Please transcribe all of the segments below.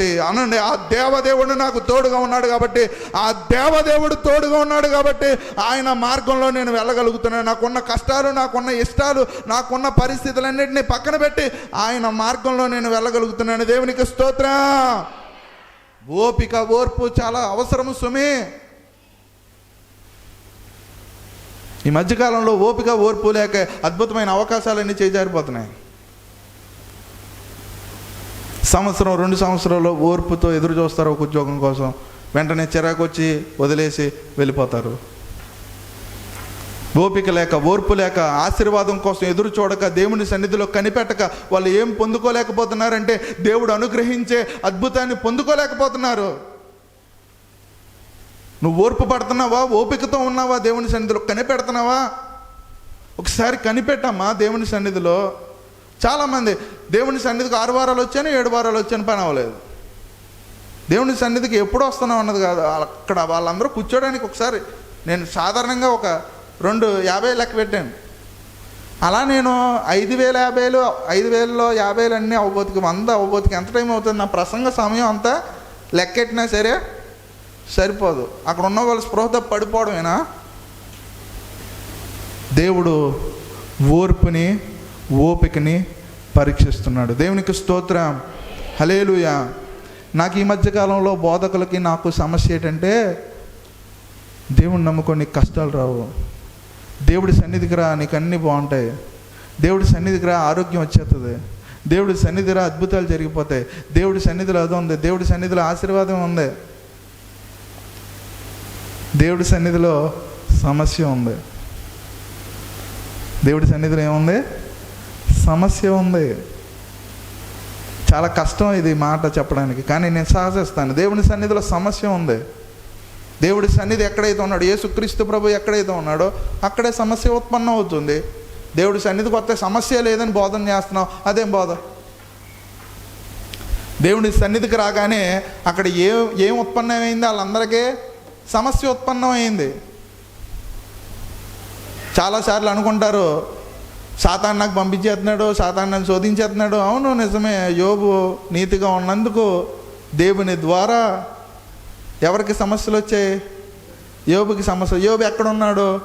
కాబట్టి అనండి ఆ దేవదేవుడు నాకు తోడుగా ఉన్నాడు కాబట్టి ఆ దేవదేవుడు తోడుగా ఉన్నాడు కాబట్టి ఆయన మార్గంలో నేను వెళ్ళగలుగుతున్నాను. నాకున్న కష్టాలు నాకున్న ఇష్టాలు నాకున్న పరిస్థితులన్నింటినీ పక్కన పెట్టి ఆయన మార్గంలో నేను వెళ్ళగలుగుతున్నాను. దేవునికి స్తోత్రం. ఓపిక ఓర్పు చాలా అవసరం సుమి. ఈ మధ్యకాలంలో ఓపిక ఓర్పు లేక అద్భుతమైన అవకాశాలన్నీ చేజారిపోతున్నాయి. సంవత్సరం రెండు సంవత్సరాలు ఓర్పుతో ఎదురు చూస్తారు ఒక ఉద్యోగం కోసం. వెంటనే చిరాకు వచ్చి వదిలేసి వెళ్ళిపోతారు. ఓపిక లేక ఓర్పు లేక ఆశీర్వాదం కోసం ఎదురు చూడక దేవుని సన్నిధిలో కనిపెట్టక వాళ్ళు ఏం పొందుకోలేకపోతున్నారంటే దేవుడు అనుగ్రహించే అద్భుతాన్ని పొందుకోలేకపోతున్నారు. నువ్వు ఓర్పు పడుతున్నావా ఓపికతో ఉన్నావా దేవుని సన్నిధిలో కనిపెడుతున్నావా? ఒకసారి కనిపెట్టమ్మా దేవుని సన్నిధిలో. చాలామంది దేవుని సన్నిధికి ఆరు వారాలు వచ్చాను ఏడు వారాలు వచ్చాను పని అవ్వలేదు. దేవుని సన్నిధికి ఎప్పుడు వస్తున్నాం అన్నది కాదు. అక్కడ వాళ్ళందరూ కూర్చోడానికి ఒకసారి నేను సాధారణంగా ఒక రెండు యాభై లెక్క పెట్టాను. అలా నేను ఐదు వేల యాభైలు ఐదు వేలలో యాభైలు అన్నీ అవ్వబోతుకి వంద అవ్వబోతుకి ఎంత టైం అవుతుంది నా ప్రసంగ సమయం అంతా లెక్కెట్టినా సరే సరిపోదు. అక్కడ ఉన్న వాళ్ళు స్పృహతో పడిపోవడమేనా? దేవుడు ఓర్పుని ఓపికని పరీక్షిస్తున్నాడు. దేవునికి స్తోత్రం. హలేలుయా నాకు ఈ మధ్యకాలంలో బోధకులకి నాకు సమస్య ఏంటంటే దేవుని నమ్ముకొని కష్టాలు రావు. దేవుడి సన్నిధికి రా నీకు అన్నీ బాగుంటాయి. దేవుడి సన్నిధికి రా ఆరోగ్యం వచ్చేస్తుంది దేవుడి సన్నిధిలో అద్భుతాలు జరిగిపోతాయి. దేవుడి సన్నిధిలో అది ఉంది. దేవుడి సన్నిధిలో ఆశీర్వాదం ఉంది. దేవుడి సన్నిధిలో సమస్య ఉంది. దేవుడి సన్నిధిలో ఏముంది? సమస్య ఉంది. చాలా కష్టం ఇది మాట చెప్పడానికి. కానీ నేను సాహసిస్తాను దేవుని సన్నిధిలో సమస్య ఉంది. దేవుడి సన్నిధి ఎక్కడైతే ఉన్నాడో యేసుక్రీస్తు ప్రభు ఎక్కడైతే ఉన్నాడో అక్కడే సమస్య ఉత్పన్నం అవుతుంది. దేవుడి సన్నిధికి వస్తే సమస్య లేదని బోధన చేస్తున్నావు. అదేం బోధ? దేవుడి సన్నిధికి రాగానే అక్కడ ఏ ఏం ఉత్పన్నమైంది వాళ్ళందరికీ సమస్య ఉత్పన్నమైంది చాలాసార్లు అనుకుంటారు సాతాన్ నాకు పంపించేస్తున్నాడు సాతాన్ నన్ను శోధించేస్తున్నాడు. అవును నిజమే. యోబు నీతిగా ఉన్నందుకు దేవుని ద్వారా ఎవరికి సమస్యలు వచ్చాయి? యోబుకి సమస్య. యోబు ఎక్కడున్నాడు?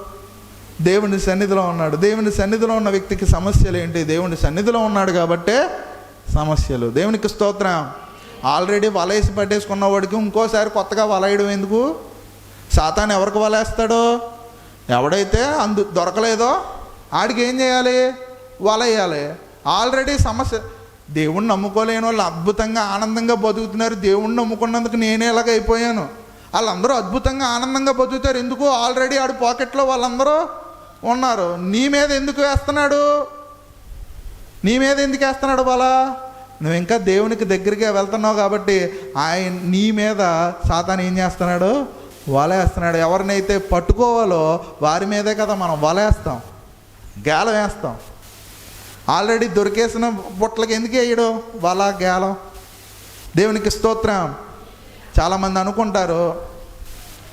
దేవుని సన్నిధిలో ఉన్నాడు. దేవుని సన్నిధిలో ఉన్న వ్యక్తికి సమస్యలు ఏంటి? దేవుని సన్నిధిలో ఉన్నాడు కాబట్టే సమస్యలు. దేవునికి స్తోత్రం. ఆల్రెడీ వలేసి పట్టేసుకున్న వాడికి ఇంకోసారి కొత్తగా వలయడం ఎందుకు? సాతాన్ ఎవరికి వలేస్తాడో? ఎవడైతే అందు దొరకలేదో ఆడికి ఏం చేయాలి? వలయాలి. ఆల్రెడీ సమస్య. దేవుణ్ణి నమ్ముకోలేని వాళ్ళు అద్భుతంగా ఆనందంగా బతుకుతున్నారు. దేవుణ్ణి నమ్ముకున్నందుకు నేనే ఇలాగ అయిపోయాను. వాళ్ళందరూ అద్భుతంగా ఆనందంగా బతుకుతారు. ఎందుకు? ఆల్రెడీ ఆడు పాకెట్లో వాళ్ళందరూ ఉన్నారు. నీ మీద ఎందుకు వేస్తున్నాడు? నీ మీద ఎందుకు వేస్తున్నాడు బాలా? నువ్వు ఇంకా దేవునికి దగ్గరికి వెళ్తున్నావు కాబట్టి ఆయన నీ మీద సాతాను ఏం చేస్తున్నాడు? వలేస్తున్నాడు ఎవరినైతే పట్టుకోవాలో వారి మీదే కదా మనం వలేస్తాం గేలం వేస్తాం. ఆల్రెడీ దొరికేసిన బుట్టలకి ఎందుకు వేయడం? వాళ్ళ గేలం. దేవునికి స్తోత్రం. చాలామంది అనుకుంటారు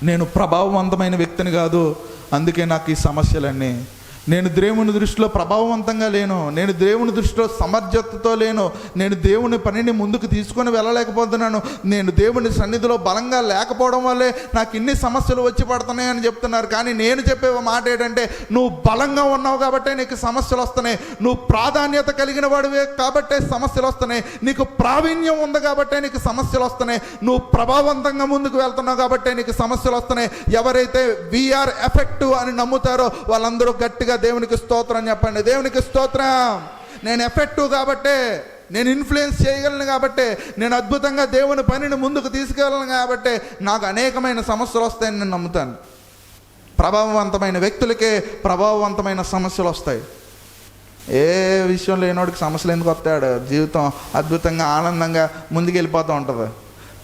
నేను ప్రభావవంతమైన వ్యక్తిని కాదు అందుకే నాకు ఈ సమస్యలన్నీ. నేను దేవుని దృష్టిలో ప్రభావవంతంగా లేను. నేను దేవుని దృష్టిలో సమర్థతతో లేను. నేను దేవుని పనిని ముందుకు తీసుకొని వెళ్ళలేకపోతున్నాను. నేను దేవుని సన్నిధిలో బలంగా లేకపోవడం వల్లే నాకు ఇన్ని సమస్యలు వచ్చి పడుతున్నాయని చెప్తున్నారు. కానీ నేను చెప్పే మాట ఏంటంటే నువ్వు బలంగా ఉన్నావు కాబట్టే నీకు సమస్యలు వస్తున్నాయి. నువ్వు ప్రాధాన్యత కలిగిన వాడివే కాబట్టే సమస్యలు వస్తున్నాయి. నీకు ప్రావీణ్యం ఉంది కాబట్టే నీకు సమస్యలు వస్తున్నాయి. నువ్వు ప్రభావవంతంగా ముందుకు వెళ్తున్నావు కాబట్టే నీకు సమస్యలు వస్తున్నాయి. ఎవరైతే వీఆర్ ఎఫెక్టివ్ అని నమ్ముతారో వాళ్ళందరూ గట్టిగా దేవునికి స్తోత్రం చెప్పండి. దేవునికి స్తోత్రం. నేను ఎఫెక్టివ్ కాబట్టే నేను ఇన్ఫ్లుయెన్స్ చేయగలను కాబట్టి నేను అద్భుతంగా దేవుని పనిని ముందుకు తీసుకెళ్ళను కాబట్టి నాకు అనేకమైన సమస్యలు వస్తాయని నేను నమ్ముతాను. ప్రభావవంతమైన వ్యక్తులకే ప్రభావవంతమైన సమస్యలు వస్తాయి. ఏ విషయం లేనోడికి సమస్యలు ఎందుకు వస్తాడు? జీవితం అద్భుతంగా ఆనందంగా ముందుకు వెళ్ళిపోతూ ఉంటుంది.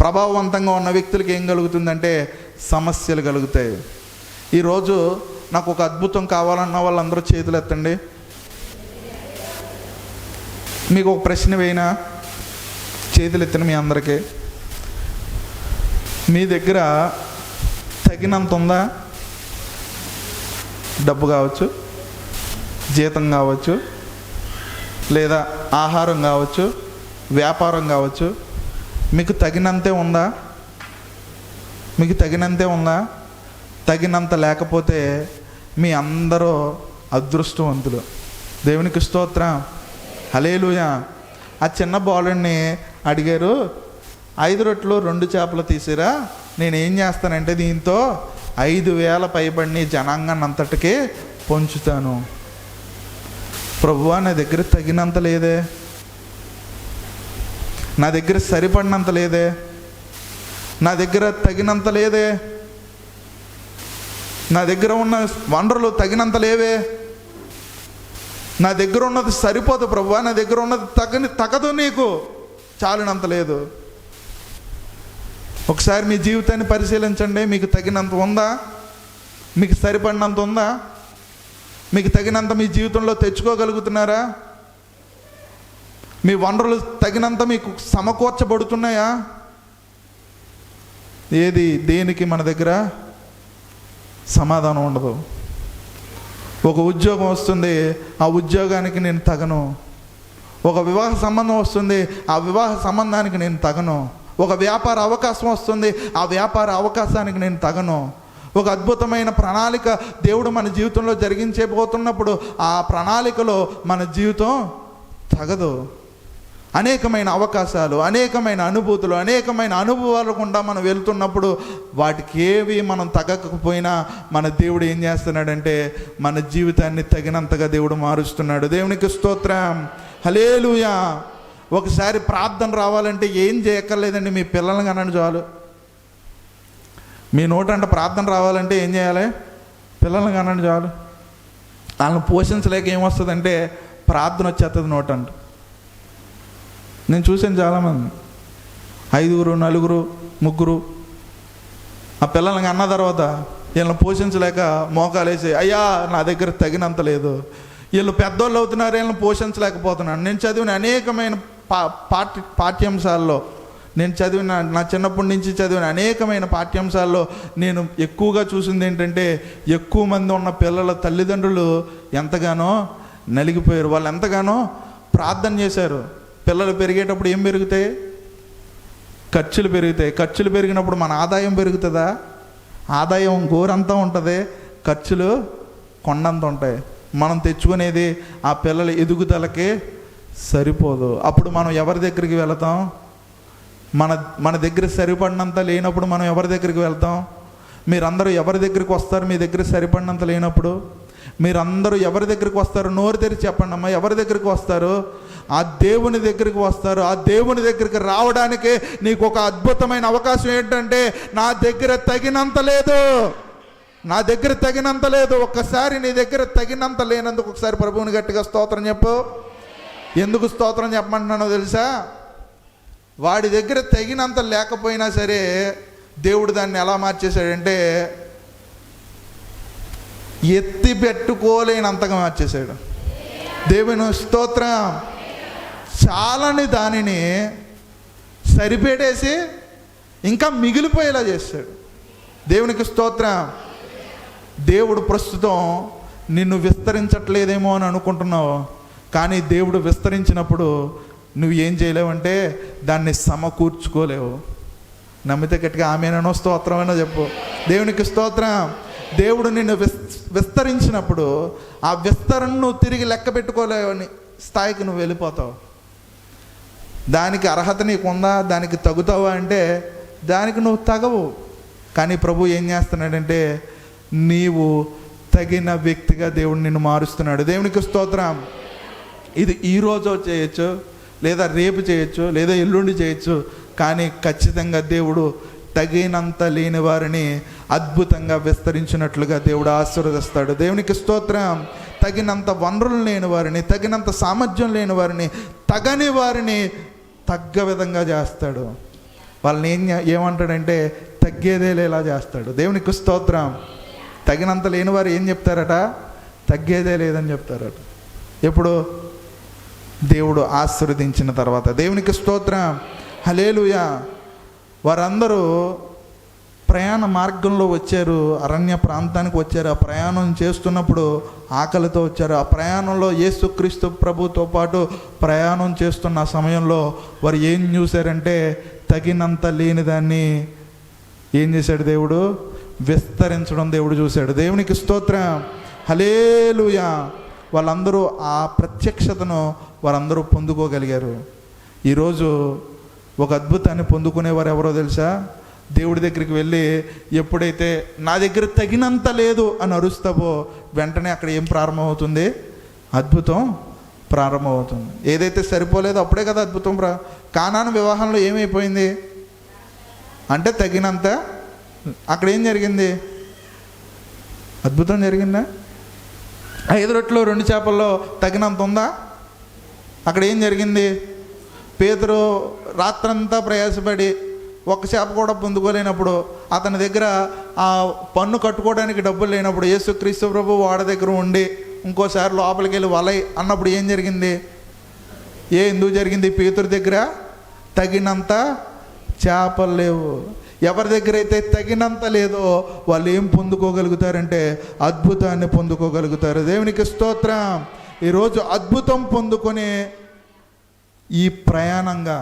ప్రభావవంతంగా ఉన్న వ్యక్తులకి ఏం కలుగుతుందంటే సమస్యలు కలుగుతాయి. ఈరోజు నాకు ఒక అద్భుతం కావాలన్న వాళ్ళందరూ చేతులు ఎత్తండి. మీకు ఒక ప్రశ్న వేయినా చేతులు ఎత్తిన మీ అందరికీ. మీ దగ్గర తగినంత ఉందా? డబ్బు కావచ్చు జీతం కావచ్చు లేదా ఆహారం కావచ్చు వ్యాపారం కావచ్చు మీకు తగినంతే ఉందా? మీకు తగినంతే ఉందా? తగినంత లేకపోతే మీ అందరూ అదృష్టవంతులు. దేవునికి స్తోత్రం. హలేలుయ ఆ చిన్న బాలుడిని అడిగారు ఐదు రొట్లు రెండు చేపలు తీసిరా? నేను ఏం చేస్తానంటే దీంతో ఐదు వేల పైబడిని జనాంగాన్ని అంతటికి పొంచుతాను. ప్రభువా నా దగ్గర తగినంత లేదే. నా దగ్గర సరిపడినంత లేదే. నా దగ్గర తగినంత లేదే. నా దగ్గర ఉన్న వనరులు తగినంత లేవే. నా దగ్గర ఉన్నది సరిపోదు ప్రభు నా దగ్గర ఉన్నది తగని తగదు నీకు. చాలినంత లేదు. ఒకసారి మీ జీవితాన్ని పరిశీలించండి మీకు తగినంత ఉందా? మీకు సరిపడినంత ఉందా? మీకు తగినంత మీ జీవితంలో తెచ్చుకోగలుగుతున్నారా? మీ వనరులు తగినంత మీకు సమకూర్చబడుతున్నాయా? ఏది దేనికి మన దగ్గర? సమాధానం ఉండదు. ఒక ఉద్యోగం వస్తుంది ఆ ఉద్యోగానికి నేను తగను. ఒక వివాహ సంబంధం వస్తుంది ఆ వివాహ సంబంధానికి నేను తగను. ఒక వ్యాపార అవకాశం వస్తుంది ఆ వ్యాపార అవకాశానికి నేను తగను. ఒక అద్భుతమైన ప్రణాళిక దేవుడు మన జీవితంలో జరిగించే పోతున్నప్పుడు ఆ ప్రణాళికలో మన జీవితం తగదు. అనేకమైన అవకాశాలు అనేకమైన అనుభూతులు అనేకమైన అనుభవాలు గుండా మనం వెళ్తున్నప్పుడు వాటికి ఏవి మనం తగ్గకపోయినా మన దేవుడు ఏం చేస్తున్నాడంటే మన జీవితాన్ని తగినంతగా దేవుడు మారుస్తున్నాడు. దేవునికి స్తోత్రం. హలేలుయా ఒకసారి ప్రార్థన రావాలంటే ఏం చేయక్కర్లేదండి మీ పిల్లల్ని కనండి చాలు. మీ నోటంట ప్రార్థన రావాలంటే ఏం చేయాలి? పిల్లల్ని కనండి చాలు. వాళ్ళని పోషించలేక ఏమొస్తుందంటే ప్రార్థన వచ్చేస్తుంది నోటంటే. నేను చూశాను చాలామంది. ఐదుగురు నలుగురు ముగ్గురు. ఆ పిల్లలకి అన్న తర్వాత వీళ్ళని పోషించలేక మోకాలేసి అయ్యా నా దగ్గర తగినంత లేదు. వీళ్ళు పెద్దోళ్ళు అవుతున్నారు వీళ్ళని పోషించలేకపోతున్నాను. నేను చదివిన అనేకమైన పా పాఠ్య పాఠ్యాంశాల్లో నేను చదివిన నా చిన్నప్పటి నుంచి చదివిన అనేకమైన పాఠ్యాంశాల్లో నేను ఎక్కువగా చూసింది ఏంటంటే ఎక్కువ మంది ఉన్న పిల్లల తల్లిదండ్రులు ఎంతగానో నలిగిపోయారు. వాళ్ళు ఎంతగానో ప్రార్థన చేశారు. పిల్లలు పెరిగేటప్పుడు ఏం పెరుగుతాయి? ఖర్చులు పెరుగుతాయి. ఖర్చులు పెరిగినప్పుడు మన ఆదాయం పెరుగుతుందా? ఆదాయం గోరంతా ఉంటుంది. ఖర్చులు కొండంత ఉంటాయి. మనం తెచ్చుకునేది ఆ పిల్లల ఎదుగుదలకి సరిపోదు. అప్పుడు మనం ఎవరి దగ్గరికి వెళతాం? మన మన దగ్గర సరిపడినంత లేనప్పుడు మనం ఎవరి దగ్గరికి వెళ్తాం? మీరందరూ ఎవరి దగ్గరికి వస్తారు మీ దగ్గర సరిపడినంత లేనప్పుడు? మీరందరూ ఎవరి దగ్గరికి వస్తారు? నోరు తెరిచి చెప్పండి అమ్మా ఎవరి దగ్గరికి వస్తారు? ఆ దేవుని దగ్గరికి వస్తారు. ఆ దేవుని దగ్గరికి రావడానికి నీకు ఒక అద్భుతమైన అవకాశం ఏంటంటే నా దగ్గర తగినంత లేదు. నా దగ్గర తగినంత లేదు. ఒక్కసారి నీ దగ్గర తగినంత లేనందుకు ఒకసారి ప్రభువుని గట్టిగా స్తోత్రం చెప్పు. ఎందుకు స్తోత్రం చెప్పమంటున్నానో తెలుసా? వాడి దగ్గర తగినంత లేకపోయినా సరే దేవుడు దాన్ని ఎలా మార్చేశాడంటే ఎత్తి పెట్టుకోలేనంతగా మార్చేశాడు. దేవుని స్తోత్రం. చాలని దానిని సరిపెట్టేసి ఇంకా మిగిలిపోయేలా చేశాడు దేవునికి స్తోత్రం. దేవుడు ప్రస్తుతం నిన్ను విస్తరించట్లేదేమో అని అనుకుంటున్నావు. కానీ దేవుడు విస్తరించినప్పుడు నువ్వు ఏం చేయలేవంటే దాన్ని సమకూర్చుకోలేవు. నమ్మితే గట్టిగా ఆమెనో స్తోత్రమైనా చెప్పు. దేవునికి స్తోత్రం. దేవుడు నిన్ను విస్ విస్తరించినప్పుడు ఆ విస్తరణను నువ్వు తిరిగి లెక్క పెట్టుకోలేవని స్థాయికి నువ్వు వెళ్ళిపోతావు. దానికి అర్హత నీకు ఉందా దానికి తగుతావా అంటే దానికి నువ్వు తగవు. కానీ ప్రభు ఏం చేస్తున్నాడంటే నీవు తగిన వ్యక్తిగా దేవుడు నిన్ను మారుస్తున్నాడు. దేవునికి స్తోత్రం. ఇది ఈరోజు చేయొచ్చు లేదా రేపు చేయొచ్చు లేదా ఎల్లుండి చేయొచ్చు. కానీ ఖచ్చితంగా దేవుడు తగినంత లేని వారిని అద్భుతంగా విస్తరించినట్లుగా దేవుడు ఆశీర్వదిస్తాడు. దేవునికి స్తోత్రం. తగినంత వనరులు లేని వారిని తగినంత సామర్థ్యం లేని వారిని తగని వారిని తగ్గ విధంగా చేస్తాడు. వాళ్ళని ఏం ఏమంటాడంటే తగ్గేదే లేలా చేస్తాడు. దేవునికి స్తోత్రం. తగినంత లేని వారు ఏం చెప్తారట? తగ్గేదే లేదని చెప్తారట. ఎప్పుడు? దేవుడు ఆశీర్వదించిన తర్వాత. దేవునికి స్తోత్రం. హలేలుయా వారందరూ ప్రయాణ మార్గంలో వచ్చారు అరణ్య ప్రాంతానికి వచ్చారు. ఆ ప్రయాణం చేస్తున్నప్పుడు ఆకలితో వచ్చారు. ఆ ప్రయాణంలో యేసుక్రీస్తు ప్రభుతో పాటు ప్రయాణం చేస్తున్న సమయంలో వారు ఏం చూశారంటే తగినంత లేని దాన్ని ఏం చేశాడు దేవుడు? విస్తరించడం దేవుడు చూశాడు. దేవునికి స్తోత్రం. హలేలుయా వాళ్ళందరూ ఆ ప్రత్యక్షతను వారందరూ పొందుకోగలిగారు. ఈరోజు ఒక అద్భుతాన్ని పొందుకునేవారు ఎవరో తెలుసా? దేవుడి దగ్గరికి వెళ్ళి ఎప్పుడైతే నా దగ్గర తగినంత లేదు అని అరుస్తావో వెంటనే అక్కడ ఏం ప్రారంభమవుతుంది? అద్భుతం ప్రారంభమవుతుంది. ఏదైతే సరిపోలేదో అప్పుడే కదా అద్భుతం ప్రా కానాను వివాహంలో ఏమైపోయింది? అంటే తగినంత అక్కడ ఏం జరిగింది? అద్భుతం జరిగిందా? ఐదు రొట్టెలో రెండు చేపల్లో తగినంత ఉందా? అక్కడ ఏం జరిగింది? పేదరు రాత్రంతా ప్రయాసపడి ఒక చేప కూడా పొందుకోలేనప్పుడు అతని దగ్గర ఆ పన్ను కట్టుకోవడానికి డబ్బులు లేనప్పుడు యేసుక్రీస్తు ప్రభు వాడి దగ్గర ఉండి ఇంకోసారి లోపలికి వెళ్ళి వలై అన్నప్పుడు ఏం జరిగింది? ఏ ఎందుకు జరిగింది? పేతురు దగ్గర తగినంత చేపలు లేవు. ఎవరి దగ్గర అయితే తగినంత లేదో వాళ్ళు ఏం పొందుకోగలుగుతారంటే అద్భుతాన్ని పొందుకోగలుగుతారు. దేవునికి స్తోత్రం. ఈరోజు అద్భుతం పొందుకొని ఈ ప్రయాణంగా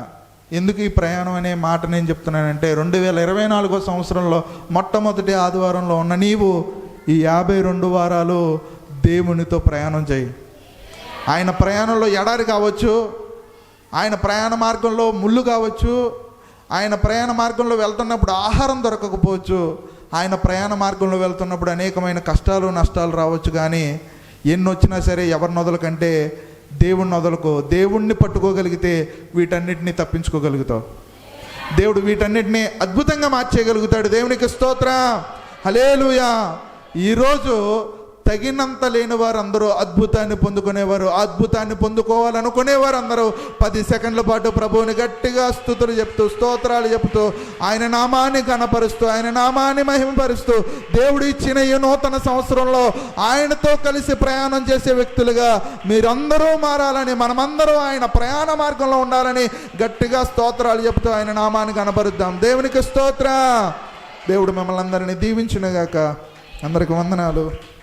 ఎందుకు ఈ ప్రయాణం అనే మాట నేను చెప్తున్నానంటే రెండు వేల ఇరవై నాలుగో సంవత్సరంలో మొట్టమొదటి ఆదివారంలో ఉన్న నీవు ఈ యాభై రెండు వారాలు దేవునితో ప్రయాణం చేయి. ఆయన ప్రయాణంలో ఎడారి కావచ్చు ఆయన ప్రయాణ మార్గంలో ముళ్ళు కావచ్చు ఆయన ప్రయాణ మార్గంలో వెళ్తున్నప్పుడు ఆహారం దొరకకపోవచ్చు ఆయన ప్రయాణ మార్గంలో వెళ్తున్నప్పుడు అనేకమైన కష్టాలు నష్టాలు రావచ్చు కానీ ఎన్ని వచ్చినా సరే ఎవరినొదలకంటే దేవుణ్ణి వదలకు దేవుణ్ణి పట్టుకోగలిగితే వీటన్నిటిని తప్పించుకోగలుగుతావు. దేవుడు వీటన్నిటిని అద్భుతంగా మార్చేయగలుగుతాడు. దేవునికి స్తోత్ర. హలేలుయా ఈరోజు తగినంత లేని వారు అందరూ అద్భుతాన్ని పొందుకునేవారు. అద్భుతాన్ని పొందుకోవాలనుకునేవారు అందరూ పది సెకండ్ల పాటు ప్రభువుని గట్టిగా స్థుతులు చెప్తూ స్తోత్రాలు చెప్తూ ఆయన నామాన్ని కనపరుస్తూ ఆయన నామాన్ని మహిమపరుస్తూ దేవుడు ఇచ్చిన ఈ నూతన సంవత్సరంలో ఆయనతో కలిసి ప్రయాణం చేసే వ్యక్తులుగా మీరందరూ మారాలని మనమందరూ ఆయన ప్రయాణ మార్గంలో ఉండాలని గట్టిగా స్తోత్రాలు చెప్తూ ఆయన నామాన్ని కనపరుద్దాం దేవునికి స్తోత్ర. దేవుడు మిమ్మల్ని అందరినీ దీవించునుగాక. అందరికి వందనాలు.